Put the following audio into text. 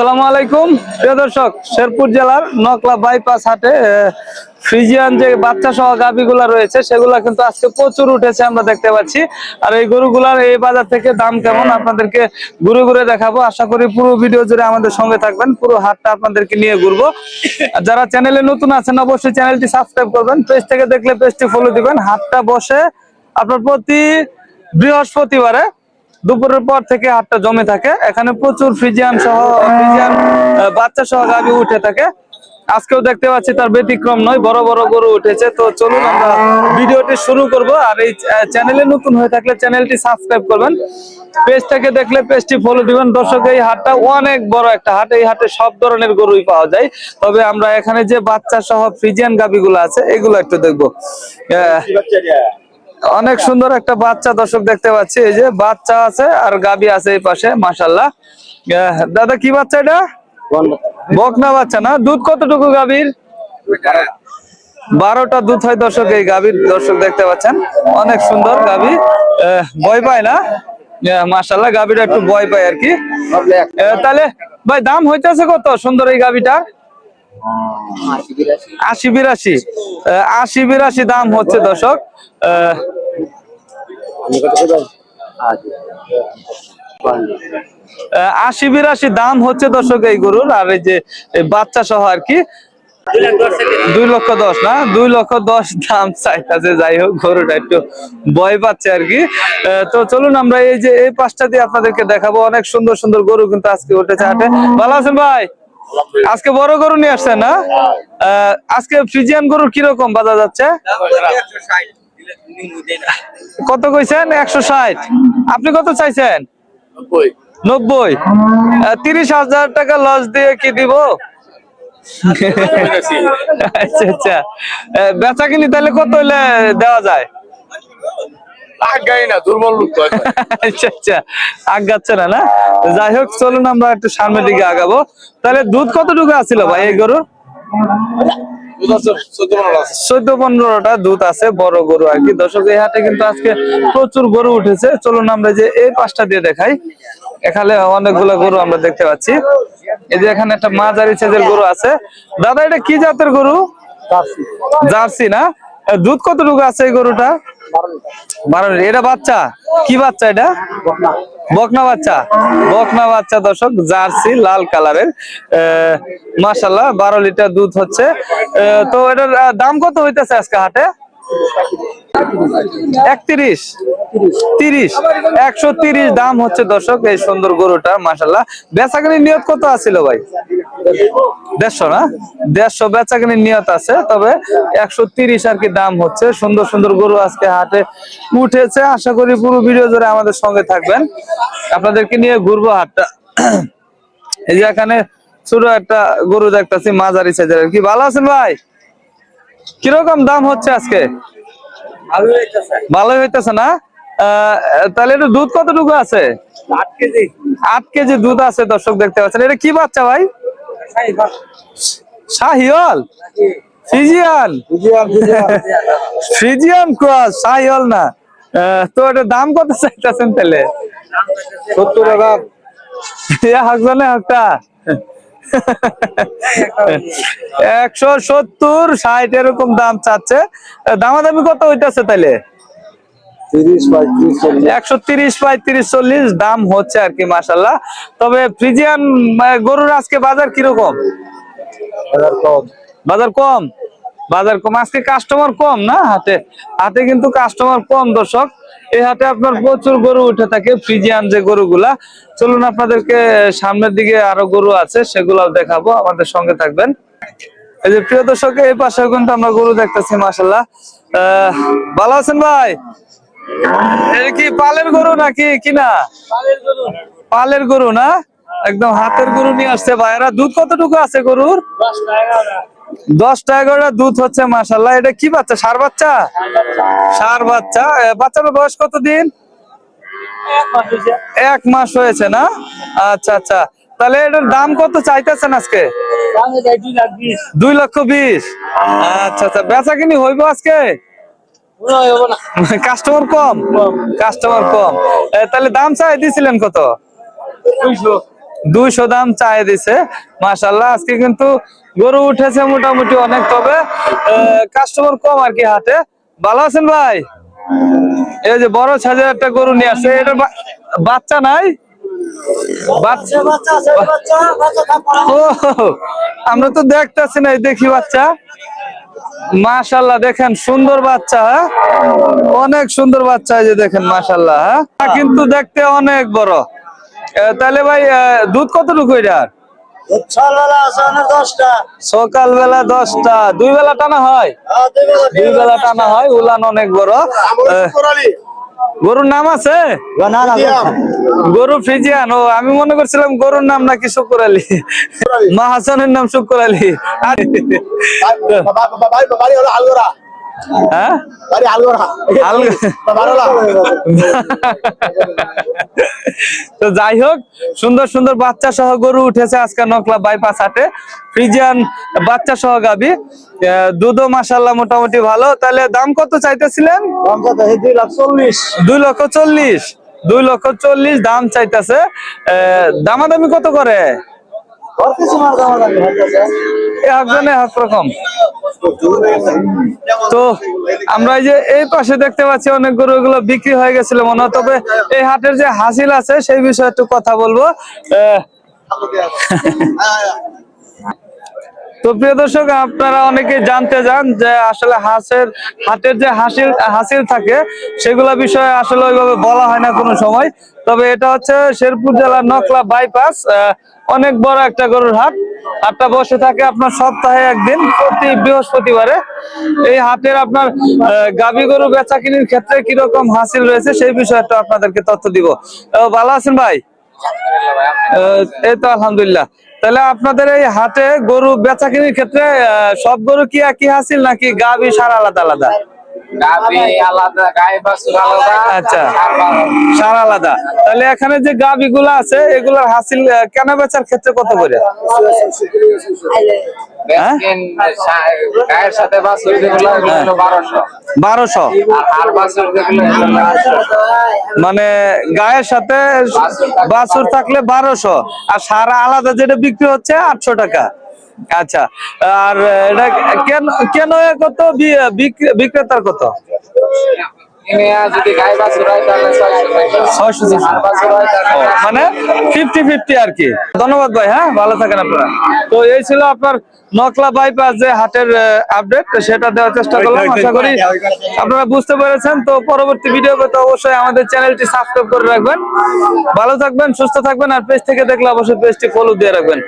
আসসালামু আলাইকুম। প্রিয় দর্শক, শেরপুর জেলার নকলা বাইপাস হাটে ফ্রিজিয়ান যে বাচ্চা সহ গাভিগুলা রয়েছে, সেগুলা কিন্তু আজকে প্রচুর উঠেছে আমরা দেখতে পাচ্ছি। আর এই গরুগুলার এই বাজার থেকে দাম কেমন আপনাদেরকে ঘুরে ঘুরে দেখাবো। আশা করি পুরো ভিডিও জুড়ে আমাদের সঙ্গে থাকবেন, পুরো হাটটা আপনাদেরকে নিয়ে ঘুরবো। আর যারা চ্যানেলে নতুন আছেন, অবশ্যই চ্যানেলটি সাবস্ক্রাইব করবেন, পেজ থেকে দেখলে পেজটি ফলো দিবেন। হাটটা বসে আপনার প্রতি বৃহস্পতিবারে দুপুরের পর থেকে হাটটা জমে থাকে। এখানে প্রচুর ফ্রিজিয়ান সহ ফ্রিজিয়ান বাচ্চা সহ গাভি উঠে থাকে। আজকেও দেখতে পাচ্ছি তার ব্যতিক্রম নয় বড় বড় গরু উঠেছে। তো চলুন আমরা ভিডিওটি শুরু করব। আর এই চ্যানেলে নতুন হয়ে থাকলে চ্যানেলটি সাবস্ক্রাইব করবেন। পেজটাকে দেখলে পেজটি ফলো দিবেন। দর্শক এই হাটটা অনেক বড় একটা হাট। এই হাটে সব ধরনের গরুই পাওয়া যায়। তবে আমরা এখানে যে বাচ্চা সহ ফ্রিজিয়ান গাভিগুলো আছে এগুলো একটু দেখব। আহ, অনেক সুন্দর একটা বাচ্চা দর্শক দেখতে পাচ্ছি। এই যে বাচ্চা আছে আর গাবি আছে এই পাশে মাশাল্লাহ আহ, দাদা কি বাচ্চা এটা? বকনা বাচ্চা না? দুধ কতটুকু গাভীর? বারোটা দুধ হয় দর্শক এই গাভীর দর্শক দেখতে পাচ্ছেন। অনেক সুন্দর গাভী। ভয় পায় না? আহ, মাশাল্লাহ গাভীটা একটু ভয় পায় আর কি। তাহলে ভাই দাম হইতেছে কত সুন্দর এই গাভীটা? আশি বিরাশি। আশি বিরাশি দাম হচ্ছে দর্শক। আশি বিরাশি দাম হচ্ছে দর্শক এই গরুর, আর এই যে বাচ্চা সহ আর কি। দুই লক্ষ দশ না? দুই লক্ষ দশ দাম চাইতেছে, যাই হোক, গরুটা একটু ভয় পাচ্ছে আর কি। তো চলুন আমরা এই যে এই পাঁচটা দিয়ে আপনাদেরকে দেখাবো। অনেক সুন্দর সুন্দর গরু কিন্তু আজকে উঠেছে হাটে। ভালো আছেন ভাই? আজকে বড় গরু নিয়ে আসছেন না? আজকে ফ্রিজিয়ান গরুর কীরকম বাজা যাচ্ছে? কত কইছেন? একশো ষাট। আপনি কত চাইছেন? নব্বই। তিরিশ হাজার টাকা লস দিয়ে কি দিব? আচ্ছা আচ্ছা। আহ, বেচা কিনি তাহলে কত হইলে দেওয়া যায়? আগাই না দুর্বল লোক আচ্ছা আচ্ছা আগাচ্ছে না না? যাই হোক চলুন আমরা একটু সামনের দিকে আগাবো। তাহলে দুধ কতটুকু আছিল ভাই এই গরুর? চোদ্দ পনেরোটা দুধ আছে বড় গরু আর কি। দর্শক এই হাটে কিন্তু আজকে প্রচুর গরু উঠেছে। চলুন আমরা যে এই পাশটা দিয়ে দেখাই। এখানে অনেকগুলো গরু আমরা দেখতে পাচ্ছি। এই যে এখানে একটা মাঝারি সাইজের গরু আছে। দাদা এটা কি জাতের গরু? জার্সি না? দুধ কতটুকু আছে এই গরুটা? বারো। এটা বাচ্চা? কি বাচ্চা এটা? বকনা বাচ্চা। বকনা বাচ্চা দর্শক, জার্সি, লাল কালারের। মাসাল্লাহ বারো লিটার দুধ হচ্ছে। তো এটার দাম কত হইতেছে আজকে হাটে? একত্রিশ। তিরিশ। একশো তিরিশ দাম হচ্ছে দর্শক এই সুন্দর গরুটা মাসাল্লাহ বেচাকানির নিয়ত কত আছিল ভাই? দেড়শো না? দেড়শো বেচাকানির নিয়ত আছে তবে একশো তিরিশ আর কি দাম হচ্ছে। সুন্দর সুন্দর গরু আজকে হাটে উঠেছে। আশা করি পুরো ভিডিও জুড়ে আমাদের সঙ্গে থাকবেন। আপনাদেরকে নিয়ে ঘুরবো হাটটা। এই যে এখানে ছোট একটা গরু দেখতেছি মাঝারি সাইজের। কি ভালো আছেন ভাই? কীরকম দাম হচ্ছে আজকে? ভালোই হইতেছে না? আহ, তাহলে এটা দুধ কতটুকু আছে? আট কেজি। আট কেজি দুধ আছে দর্শক দেখতে পাচ্ছেন। এটা কি বাচ্চা ভাই? Sahiwal? Friesian? Friesian cross Sahiwal না। তো এটা দাম কত চাইতেছেন তাহলে? সত্তর হাকটা। একশো সত্তর ষাট এরকম দাম চাচ্ছে। দামাদামি কত হইতাছে চল্লিশ একশো তিরিশ পঁয়ত্রিশ চল্লিশ দাম হচ্ছে আর কি মাসাল্লাহ তবে ফ্রিজিয়ান গরুর আজকে বাজার কীরকম? বাজার কম। বাজার কম? আজকে কাস্টমার কম না হাটে? হাটে কিন্তু কাস্টমার কম দর্শক। এই হাটে আপনার প্রচুর গরু উঠে থাকে ফ্রিজিয়ান যে গরুগুলা। চলুন আপনাদেরকে সামনের দিকে আরও গরু আছে সেগুলাও দেখাবো আমাদের সঙ্গে থাকবেন। এই যে প্রিয় দর্শক এই পাশে কিন্তু আমরা গরু দেখতেছি মাসাল্লাহ আহ ভালো আছেন ভাই? এটা কি পালের গরু নাকি কিনা? পালের গরু না? একদম হাতের গরু নিয়ে আসছে ভাইরা দুধ কতটুকু আছে গরুর? দশটা এগারোটা দুধ হচ্ছে মাসাল্লাহ এটা কি বাচ্চা? সার বাচ্চা? সার বাচ্চা। বাচ্চার বয়স কত দিন এক মাস হয়েছে না? আচ্ছা আচ্ছা। তাহলে এটার দাম কত চাইতেছেন আজকে? দুই লক্ষ বিশ। আচ্ছা আচ্ছা। বেচা কিনি হইব আজকে? কাস্টমার কম? কাস্টমার কম। তাহলে দাম চাই দিছিলেন কত? দুইশো। দাম চাই দিছে। মাশাল্লাহ আজকে কিন্তু গরু উঠেছে মোটামুটি অনেক তবে কাস্টমার কম আর কি হাটে। ভালো আছেন ভাই? এই যে বড় সাজের একটা গরু নিয়ে আসছে। এটা বাচ্চা নাই? আমরা তো দেখতেছি না দেখি বাচ্চা। মাশাল্লাহ দেখেন সুন্দর বাচ্চা হ্যাঁ? অনেক সুন্দর বাচ্চা যে দেখেন মাশাল্লাহ হ্যাঁ? কিন্তু দেখতে অনেক বড়। তাহলে ভাই দুধ কতটুকু এটার সকাল বেলা দশটা। দুই বেলা টানা হয়? দুই বেলা টানা হয় উলান অনেক বড়। গরুর নাম আছে গরু ফ্রিজিয়ান ও আমি মনে করছিলাম গরুর নাম নাকি শুকুর আলী মাহাসানের নাম শুকুর আলী হ্যাঁ? তো যাই হোক সুন্দর সুন্দর বাচ্চা সহ গরু উঠেছে আজকে নকলা বাইপাস হাটে। ফ্রিজিয়ান বাচ্চা সহ গাবি দুধও মাসাল্লাহ মোটামুটি ভালো। তাহলে দাম কত চাইতেছিলেন? দুই লাখ চল্লিশ। দুই লক্ষ চল্লিশ। দুই লক্ষ চল্লিশ দাম চাইতেছে। দামাদামি কত করে? একজনে এক রকম। তো আমরা এই যে এই পাশে দেখতে পাচ্ছি অনেক গরু বিক্রি হয়ে গেছিল মনে হয়। তবে এই হাটের যে হাসিল আছে, সেই বিষয়ে একটু কথা বলব। তো প্রিয় দর্শক, আপনারা অনেকে জানতে চান যে আসলে হাঁসের, হাটের যে হাসিল হাসিল থাকে, সেগুলা বিষয়ে আসলে ওইভাবে বলা হয় না কোনো সময়। তবে এটা হচ্ছে শেরপুর জেলার নকলা বাইপাস অনেক বড় একটা গরুর হাট। হাটটা বসে থাকে আপনার সপ্তাহে একদিন, প্রতি বৃহস্পতিবারে। এই হাটের আপনার গাভী গরু বেচা কিনির ক্ষেত্রে কীরকম হাসিল রয়েছে সেই বিষয়ে একটু আপনাদেরকে তথ্য দিব। ভালো আছেন ভাই? এই তো আলহামদুলিল্লাহ। তাহলে আপনাদের এই হাটে গরু বেচা কিনির ক্ষেত্রে সব গরু কি একই হাসিল নাকি গাবি সার আলাদা আলাদা? গাবি আলাদা গাই বাছুর আলাদা আচ্ছা। সার আলাদা। তাহলে এখানে যে গাবি গুলো আছে এগুলোর হাসিল কেনা বেচার ক্ষেত্রে কত করে? হ্যাঁ? বারোশো। মানে গায়ের সাথে বাছুর থাকলে বারোশো। আর সারা আলাদা যেটা বিক্রি হচ্ছে আটশো টাকা। আচ্ছা আর এটা কেন কেন কত বিক্রেতার কত? মানে ফিফটি ফিফটি আর কি। ধন্যবাদ ভাই হ্যাঁ ভালো থাকেন আপনারা। তো এই ছিল আপনার নকলা বাইপাস যে হাটের আপডেট সেটা দেওয়ার চেষ্টা করলাম। আশা করি আপনারা বুঝতে পেরেছেন। তো পরবর্তী ভিডিও পেতে অবশ্যই আমাদের চ্যানেলটি সাবস্ক্রাইব করে রাখবেন। ভালো থাকবেন সুস্থ থাকবেন আর পেজ থেকে দেখলে অবশ্যই পেজটি ফলো দিয়ে রাখবেন।